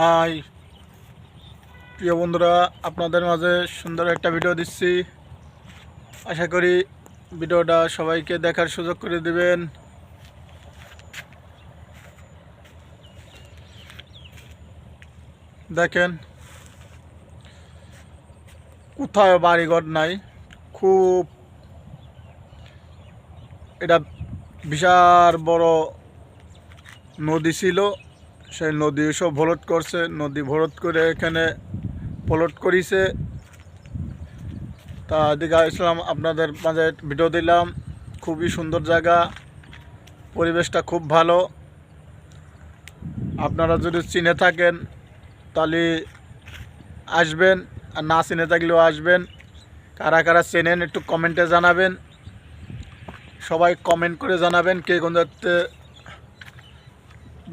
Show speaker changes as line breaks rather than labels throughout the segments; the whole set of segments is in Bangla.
হাই। প্রিয় বন্ধুরা, আপনাদের মাঝে সুন্দর একটা ভিডিও দিচ্ছি। আশা করি ভিডিওটা সবাইকে দেখার সুযোগ করে দিবেন। দেখেন কোথাও বাড়িঘর নাই, খুব এটা বিশাল বড় নদী ছিল। সেই নদী সব ভরত করছে, নদী ভরত করে এখানে পলট করিছে। তা এদিকে আসলাম, আপনাদের মাঝে ভিডিও দিলাম। খুবই সুন্দর জায়গা, পরিবেশটা খুব ভালো। আপনারা যদি চিনে থাকেন, তাহলে আসবেন, আর না চিনে থাকলেও আসবেন। কারা কারা চেনেন একটু কমেন্টে জানাবেন। সবাই কমেন্ট করে জানাবেন কে কোন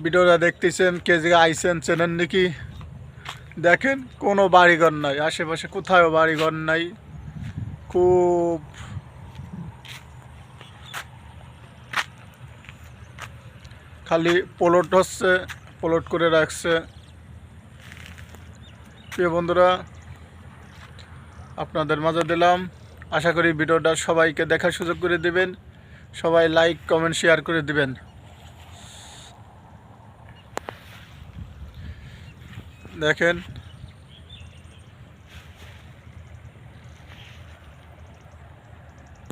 ভিডিওটা দেখতেছেন, কে জায়গায় আইসেন চেনেন নাকি? দেখেন, কোনো বাড়িঘর নাই, আশেপাশে কোথাও বাড়িঘর নাই। খুব খালি প্লট হচ্ছে, প্লট করে রাখছে। প্রিয় বন্ধুরা, আপনাদের মাঝে দিলাম। আশা করি ভিডিওটা সবাইকে দেখার সুযোগ করে দিবেন। সবাই লাইক কমেন্ট শেয়ার করে দিবেন। দেখেন